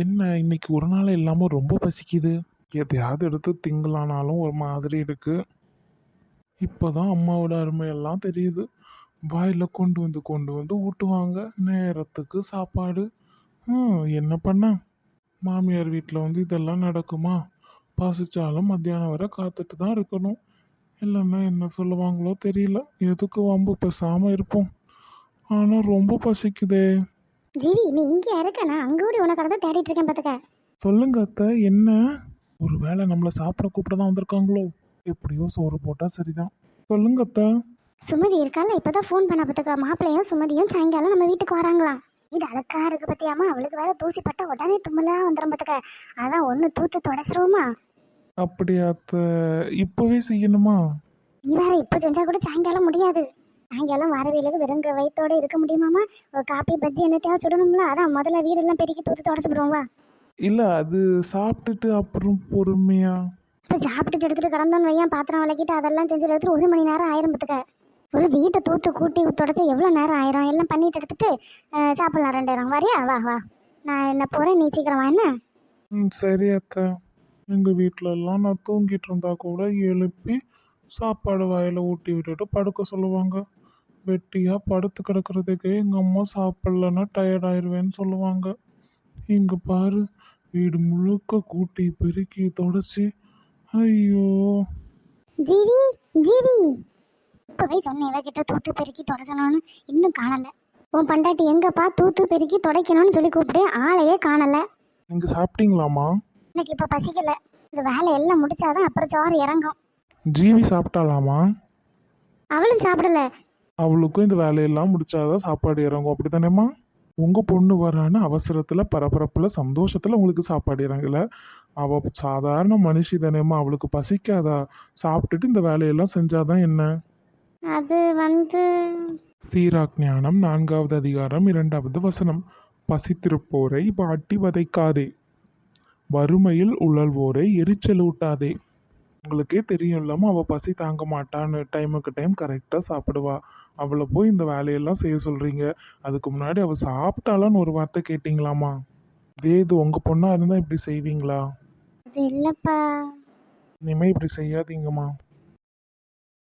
என்ன இன்னைக்கு ஒரு நாள் இல்லாமல் ரொம்ப பசிக்குது. எதையாவது எடுத்து திங்கலானாலும் ஒரு மாதிரி இருக்குது இப்போ தான் அம்மாவோட அருமையெல்லாம் தெரியுது. வாயில் கொண்டு வந்து கொண்டு வந்து ஊட்டுவாங்க. நேரத்துக்கு சாப்பாடு. என்ன பண்ண? மாமியார் வீட்டில் வந்து இதெல்லாம் நடக்குமா? பசிச்சாலும் மத்தியானம் வரை காத்துட்டு தான் இருக்கணும். இல்லைன்னா என்ன சொல்லுவாங்களோ தெரியல. எதுக்கு வம்பு பேசாமல் இருப்போம்? ஆனால் ரொம்ப பசிக்குதே. ஜீவி நீ இங்கே இருக்க. நான் அங்கே கூட உனக்கு கடந்து தேடிட்டு இருக்கேன் பார்த்துக்க சொல்லுங்க அத்தை என்ன? ஒரு வேளை நம்மளை சாப்பிட கூப்பிட தான் வந்திருக்காங்களோ? எப்படியோ சோறு போட்டால் சரிதான். சொல்லுங்க அத்தை. சுமதி இருக்கால இப்பதான் ஃபோன் பண்ண பார்த்துக்க மாப்பிள்ளையும் சுமதியும் சாயங்காலம் நம்ம வீட்டுக்கு வராங்களாம். வீடு அழுக்கா இருக்கு பத்தியாமா அவளுக்கு வேற தூசி பட்ட உடனே தும்மலா வந்துடும் பார்த்துக்க அதான் ஒன்று தூத்து தொடச்சிருவோமா? அப்படியா அத்தை. இப்போவே செய்யணுமா? நீ வேற இப்போ செஞ்சா கூட சாயங்காலம் முடியாது. சாயங்காலம் வரவேலுக்கு வெறுங்க வயித்தோட இருக்க முடியுமாமா ஒரு காப்பி பஜ்ஜி என்னத்தையாவது சுடணும்ல? அதான் முதல்ல வீடெல்லாம் பெருக்கி தூத்து தொடச்சு விடுவோம் வா. இல்லை அது சாப்பிட்டுட்டு அப்புறம் பொறுமையா? இப்போ சாப்பிட்டுட்டு எடுத்துட்டு கிடந்தோன்னு வையன் பாத்திரம் விளக்கிட்டு அதெல்லாம் செஞ்சுட்டு எடுத்துட்டு ஒரு மணி நேரம் ஆயிரம் பார்த்துக்க ஒரு வீட்டை தூத்து கூட்டி தொடச்சி எவ்வளோ நேரம் ஆயிரும்? எல்லாம் பண்ணிட்டு எடுத்துட்டு சாப்பிடலாம் ரெண்டு நேரம் வரியா? வா வா. நான் என்ன போகிறேன் நீ சீக்கிரம் என்ன? ம் சரி அத்தை. எங்கள் வீட்டிலலாம் நான் தூங்கிட்டு இருந்தா கூட எழுப்பி சாப்பாடு வாயில் ஊட்டி விட்டுட்டு படுக்க சொல்லுவாங்க. வெட்டியாக படுத்து கிடக்கிறதுக்கே எங்கள் அம்மா சாப்பிட்லன்னா டயர்ட் ஆயிடுவேன்னு சொல்லுவாங்க. இங்கே பாரு வீடு முழுக்க கூட்டி பெருக்கி தொடச்சி. ஐயோ. ஜீவி ஜீவி. இப்போவே சொன்னேன் இவகிட்ட தூத்து பெருக்கி தொடச்சணும்னு. இன்னும் காணல. உன் பண்டாட்டி எங்கப்பா தூத்து பெருக்கி துடைக்கணும்னு சொல்லி கூப்பிட்டு ஆளையே காணல. நீங்கள் சாப்பிட்டீங்களாம்மா? எனக்கு இப்போ பசிக்கல. இந்த வேலை எல்லாம் முடிச்சாதான் அப்புறம் சோறு இறங்கும். ஜீவி சாப்பிட்டாலாமா அவளும் சாப்பிடல. அவளுக்கும் இந்த வேலையெல்லாம் முடிச்சாதான் சாப்பாடு இறங்கும். அப்படி தானேம்மா உங்கள் பொண்ணு வரான்னு அவசரத்தில் பரபரப்பில் சந்தோஷத்தில் உங்களுக்கு சாப்பாடு இறங்கல. அவள் சாதாரண மனுஷி தானேம்மா அவளுக்கு பசிக்காதா? சாப்பிட்டுட்டு இந்த வேலையெல்லாம் செஞ்சாதான் என்ன? அது வந்து சீராக்ஞானம் நான்காவது அதிகாரம் இரண்டாவது வசனம். பசித்திருப்போரை வாட்டி வதைக்காதே. வறுமையில் உழல்வோரை எரிச்சலூட்டாதே. உங்களுக்கே தெரியும் இல்லாமல் அவள் பசி தாங்க மாட்டான்னு டைமுக்கு டைம் கரெக்டாக சாப்பிடுவா. அவளை போய் இந்த வேலையெல்லாம் செய்ய சொல்கிறீங்க அதுக்கு முன்னாடி அவள் சாப்பிட்டாலான்னு ஒரு வார்த்தை கேட்டிங்களாமா? இதே இது உங்கள் பொண்ணாக இருந்தால் இப்படி செய்வீங்களா? அது இல்லைப்பா. இனிமேல் இப்படி செய்யாதீங்கம்மா.